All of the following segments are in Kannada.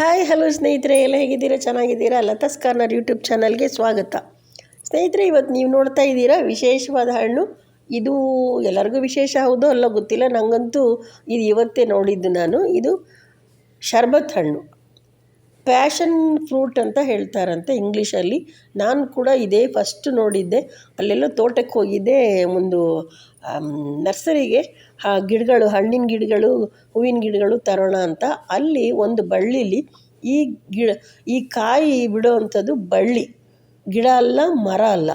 ಹಲೋ ಸ್ನೇಹಿತರೆ, ಎಲ್ಲ ಹೇಗಿದ್ದೀರಾ? ಚೆನ್ನಾಗಿದ್ದೀರಾ? ಲತಾಸ್ ಕಾರ್ನರ್ ಯೂಟ್ಯೂಬ್ ಚಾನಲ್ಗೆ ಸ್ವಾಗತ. ಸ್ನೇಹಿತರೆ, ಇವತ್ತು ನೀವು ನೋಡ್ತಾ ಇದ್ದೀರಾ ವಿಶೇಷವಾದ ಹಣ್ಣು. ಇದು ಎಲ್ಲರಿಗೂ ವಿಶೇಷ, ಹೌದೋ ಅಲ್ಲೋ ಗೊತ್ತಿಲ್ಲ. ನನಗಂತೂ ಇದು ಇವತ್ತೇ ನೋಡಿದ್ದು ನಾನು. ಇದು ಶರ್ಬತ್ ಹಣ್ಣು. ಪ್ಯಾಷನ್ ಫ್ರೂಟ್ ಅಂತ ಹೇಳ್ತಾರಂತೆ ಇಂಗ್ಲೀಷಲ್ಲಿ ನಾನು ಕೂಡ ಇದೇ ಫಸ್ಟ್ ನೋಡಿದ್ದೆ. ಅಲ್ಲೆಲ್ಲ ತೋಟಕ್ಕೆ ಹೋಗಿದ್ದೆ ಒಂದು ನರ್ಸರಿಗೆ. ಆ, ಗಿಡಗಳು, ಹಣ್ಣಿನ ಗಿಡಗಳು, ಹೂವಿನ ಗಿಡಗಳು ತರೋಣ ಅಂತ. ಅಲ್ಲಿ ಒಂದು ಬಳ್ಳಿಲಿ ಈ ಗಿಡ, ಈ ಕಾಯಿ ಬಿಡೋವಂಥದ್ದು ಬಳ್ಳಿ. ಗಿಡ ಅಲ್ಲ, ಮರ ಅಲ್ಲ.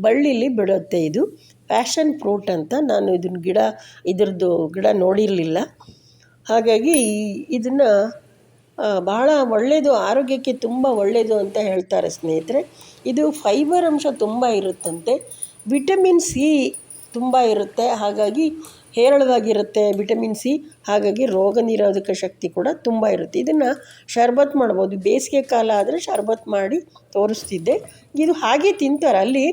ಬಳ್ಳಿಲಿ ಬಿಡುತ್ತೆ ಇದು. ಪ್ಯಾಷನ್ ಫ್ರೂಟ್ ಅಂತ ನಾನು ಇದನ್ನ ಗಿಡ, ಇದ್ರದ್ದು ಗಿಡ ನೋಡಿರಲಿಲ್ಲ. ಹಾಗಾಗಿ ಇದನ್ನು ಬಹಳ ಒಳ್ಳೆಯದು ಆರೋಗ್ಯಕ್ಕೆ ತುಂಬ ಒಳ್ಳೆಯದು ಅಂತ ಹೇಳ್ತಾರೆ ಸ್ನೇಹಿತರೆ. ಇದು ಫೈಬರ್ ಅಂಶ ತುಂಬ ಇರುತ್ತಂತೆ. ವಿಟಮಿನ್ ಸಿ ತುಂಬ ಇರುತ್ತೆ. ಹಾಗಾಗಿ ಹೇರಳವಾಗಿರುತ್ತೆ ವಿಟಮಿನ್ ಸಿ ಹಾಗಾಗಿ ರೋಗ ನಿರೋಧಕ ಶಕ್ತಿ ಕೂಡ ತುಂಬ ಇರುತ್ತೆ. ಇದನ್ನು ಶರ್ಬತ್ ಮಾಡ್ಬೋದು. ಬೇಸಿಗೆ ಕಾಲ ಆದರೆ ಶರ್ಬತ್ ಮಾಡಿ ತೋರಿಸ್ತಿದ್ದೆ. ಇದು ಹಾಗೆ ತಿಂತಾರೆ. ಅಲ್ಲಿ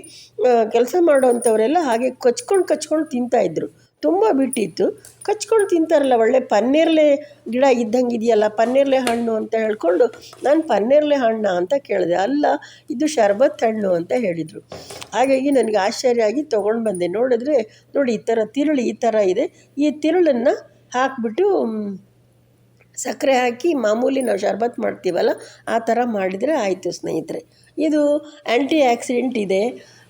ಕೆಲಸ ಮಾಡೋವಂಥವರೆಲ್ಲ ಹಾಗೆ ಕಚ್ಕೊಂಡು ಕಚ್ಕೊಂಡು ತಿಂತಾಯಿದ್ರು ತುಂಬ ಬಿಟ್ಟಿತ್ತು. ಕಚ್ಕೊಂಡು ತಿಂತಾರಲ್ಲ, ಒಳ್ಳೆ ಪನ್ನೀರ್ಲೆ ಗಿಡ ಇದ್ದಂಗೆ ಇದೆಯಲ್ಲ ಪನ್ನೀರ್ಲೆ ಹಣ್ಣು ಅಂತ ಹೇಳಿಕೊಂಡು ನಾನು ಪನ್ನೀರ್ಲೆ ಹಣ್ಣು ಅಂತ ಕೇಳಿದೆ. ಅಲ್ಲ, ಇದು ಶರ್ಬತ್ ಹಣ್ಣು ಅಂತ ಹೇಳಿದರು. ಹಾಗಾಗಿ ನನಗೆ ಆಶ್ಚರ್ಯ ಆಗಿ ತೊಗೊಂಡು ಬಂದೆ. ನೋಡಿದ್ರೆ ನೋಡಿ, ಈ ಥರ ತಿರುಳು ಈ ಥರ ಇದೆ. ಈ ತಿರುಳನ್ನು ಹಾಕಿಬಿಟ್ಟು ಸಕ್ಕರೆ ಹಾಕಿ ಮಾಮೂಲಿ ನಾವು ಶರ್ಬತ್ ಮಾಡ್ತೀವಲ್ಲ, ಆ ಥರ ಮಾಡಿದರೆ ಆಯಿತು ಸ್ನೇಹಿತರೆ. ಇದು ಆ್ಯಂಟಿ ಆಕ್ಸಿಡೆಂಟ್ ಇದೆ.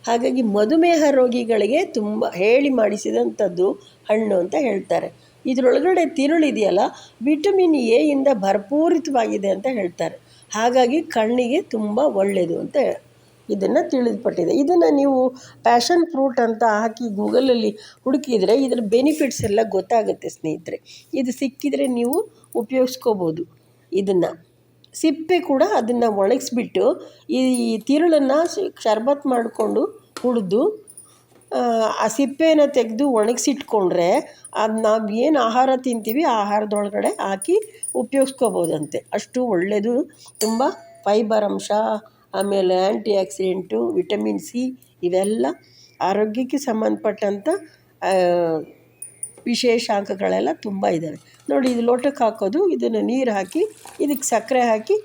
ಹಾಗಾಗಿ ಮಧುಮೇಹ ರೋಗಿಗಳಿಗೆ ತುಂಬ ಹೇಳಿ ಮಾಡಿಸಿದಂಥದ್ದು ಹಣ್ಣು ಅಂತ ಹೇಳ್ತಾರೆ. ಇದರೊಳಗಡೆ ತಿರುಳಿದೆಯಲ್ಲ ವಿಟಮಿನ್ ಎ ಇಂದ ಭರ್ಪೂರಿತವಾಗಿದೆ ಅಂತ ಹೇಳ್ತಾರೆ. ಹಾಗಾಗಿ ಕಣ್ಣಿಗೆ ತುಂಬ ಒಳ್ಳೆಯದು ಅಂತ ಇದನ್ನು ತಿಳಿದುಪಟ್ಟಿದೆ. ಇದನ್ನು ನೀವು ಪ್ಯಾಷನ್ ಫ್ರೂಟ್ ಅಂತ ಹಾಕಿ ಗೂಗಲಲ್ಲಿ ಹುಡುಕಿದರೆ ಇದರ ಬೆನಿಫಿಟ್ಸ್ ಎಲ್ಲ ಗೊತ್ತಾಗುತ್ತೆ ಸ್ನೇಹಿತರೆ. ಇದು ಸಿಕ್ಕಿದರೆ ನೀವು ಉಪಯೋಗಿಸ್ಕೋಬೋದು ಇದನ್ನು. ಸಿಪ್ಪೆ ಕೂಡ ಅದನ್ನು ಒಣಗಿಸ್ಬಿಟ್ಟು ಈ ತಿರುಳನ್ನು ಶರ್ಬತ್ ಮಾಡಿಕೊಂಡು ಕುಡಿದು ಆ ಸಿಪ್ಪೆನ ತೆಗೆದು ಒಣಗಿಸಿಟ್ಕೊಂಡ್ರೆ ಅದು ನಾವು ಏನು ಆಹಾರ ತಿಂತೀವಿ ಆ ಆಹಾರದೊಳಗಡೆ ಹಾಕಿ ಉಪಯೋಗಿಸ್ಕೋಬೋದಂತೆ. ಅಷ್ಟು ಒಳ್ಳೆಯದು ತುಂಬ ಫೈಬರ್ ಅಂಶ, ಆಮೇಲೆ ಆ್ಯಂಟಿ ಆಕ್ಸಿಡೆಂಟು ವಿಟಮಿನ್ ಸಿ ಇವೆಲ್ಲ ಆರೋಗ್ಯಕ್ಕೆ ಸಂಬಂಧಪಟ್ಟಂಥ ವಿಶೇಷಾಂಕಗಳೆಲ್ಲ ತುಂಬ ಇದ್ದಾವೆ. ನೋಡಿ, ಇದು ಲೋಟಕ್ಕೆ ಹಾಕೋದು, ಇದನ್ನು ನೀರು ಹಾಕಿ, ಇದಕ್ಕೆ ಸಕ್ಕರೆ ಹಾಕಿ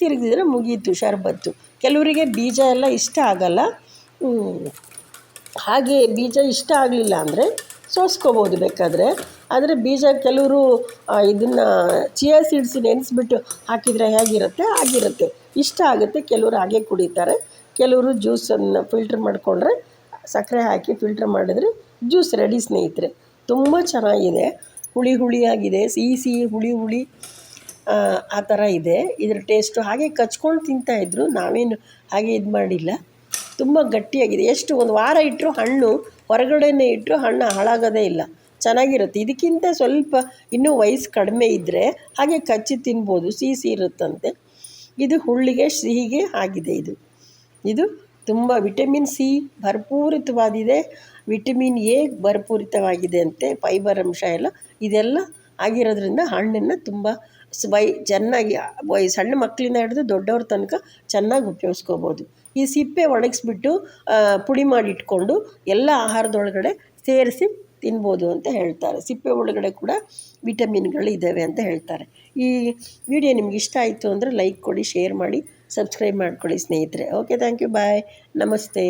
ತಿರುಗಿದ್ರೆ ಮುಗೀತು ಶರ್ಬತ್ತು. ಕೆಲವರಿಗೆ ಬೀಜ ಎಲ್ಲ ಇಷ್ಟ ಆಗಲ್ಲ. ಹಾಗೆ ಬೀಜ ಇಷ್ಟ ಆಗಲಿಲ್ಲ ಅಂದರೆ ಸೋಸ್ಕೋಬೋದು ಬೇಕಾದರೆ. ಆದರೆ ಬೀಜ ಕೆಲವರು ಇದನ್ನು ಚಿಯಾ ಸೀಡ್ಸ್ ನೆನೆಸ್ಬಿಟ್ಟು ಹಾಕಿದರೆ ಹೇಗಿರುತ್ತೆ? ಆಗಿರುತ್ತೆ. ಇಷ್ಟ ಆಗುತ್ತೆ, ಕೆಲವರು ಹಾಗೆ ಕುಡಿತಾರೆ. ಕೆಲವರು ಜ್ಯೂಸನ್ನು ಫಿಲ್ಟ್ರ್ ಮಾಡಿಕೊಂಡ್ರೆ ಸಕ್ಕರೆ ಹಾಕಿ ಫಿಲ್ಟ್ರ್ ಮಾಡಿದ್ರೆ ಜ್ಯೂಸ್ ರೆಡಿ ಸ್ನೇಹಿತರೆ. ತುಂಬ ಚೆನ್ನಾಗಿದೆ. ಹುಳಿ ಹುಳಿಯಾಗಿದೆ, ಸಿಹಿ ಸಿಹಿ ಹುಳಿ ಹುಳಿ, ಆ ಥರ ಇದೆ. ಇದರ ಟೇಸ್ಟು ಹಾಗೆ ಕಚ್ಕೊಂಡು ತಿಂತಾಯಿದ್ರು ನಾವೇನು ಹಾಗೆ ಇದು ಮಾಡಿಲ್ಲ. ತುಂಬ ಗಟ್ಟಿಯಾಗಿದೆ. ಎಷ್ಟು ಒಂದು ವಾರ ಇಟ್ಟರು ಹಣ್ಣು, ಹೊರಗಡೆನೇ ಇಟ್ಟರು ಹಣ್ಣು ಹಾಳಾಗೋದೇ ಇಲ್ಲ. ಚೆನ್ನಾಗಿರುತ್ತೆ. ಇದಕ್ಕಿಂತ ಸ್ವಲ್ಪ ಇನ್ನೂ ವಯಸ್ಸು ಕಡಿಮೆ ಇದ್ದರೆ ಹಾಗೆ ಕಚ್ಚಿ ತಿನ್ಬೋದು, ಸಿಹಿ ಸಿಹಿ ಇರುತ್ತಂತೆ. ಇದು ಹುಳ್ಳಿಗೆ ಸಿಹಿಗೆ ಆಗಿದೆ ಇದು. ಇದು ತುಂಬ ವಿಟಮಿನ್ ಸಿ, ಭರ್ಪೂರಿತವಾಗಿದೆ. ವಿಟಮಿನ್ ಎ ಭರ್ಪೂರಿತವಾಗಿದೆ ಅಂತೆ ಫೈಬರ್ ಅಂಶ ಎಲ್ಲ, ಇದೆಲ್ಲ ಆಗಿರೋದ್ರಿಂದ ಹಣ್ಣನ್ನು ತುಂಬ ವೈ ಚೆನ್ನಾಗಿ ವೈ ಸಣ್ಣ ಮಕ್ಕಳಿಂದ ಹಿಡಿದು ದೊಡ್ಡವ್ರ ತನಕ ಚೆನ್ನಾಗಿ ಉಪಯೋಗಿಸ್ಕೋಬೋದು. ಈ ಸಿಪ್ಪೆ ಒಣಗಿಸ್ಬಿಟ್ಟು ಪುಡಿ ಮಾಡಿ ಇಟ್ಕೊಂಡು ಎಲ್ಲ ಆಹಾರದೊಳಗಡೆ ಸೇರಿಸಿ ತಿನ್ಬೋದು ಅಂತ ಹೇಳ್ತಾರೆ. ಸಿಪ್ಪೆ ಒಳಗಡೆ ಕೂಡ ವಿಟಮಿನ್ಗಳು ಇದ್ದಾವೆ ಅಂತ ಹೇಳ್ತಾರೆ. ಈ ವಿಡಿಯೋ ನಿಮ್ಗೆ ಇಷ್ಟ ಆಯಿತು ಅಂದರೆ ಲೈಕ್ ಕೊಡಿ, ಶೇರ್ ಮಾಡಿ, ಸಬ್ಸ್ಕ್ರೈಬ್ ಮಾಡ್ಕೊಳ್ಳಿ ಸ್ನೇಹಿತರೆ. ಓಕೆ ಥ್ಯಾಂಕ್ ಯು ಬಾಯ್ ನಮಸ್ತೆ.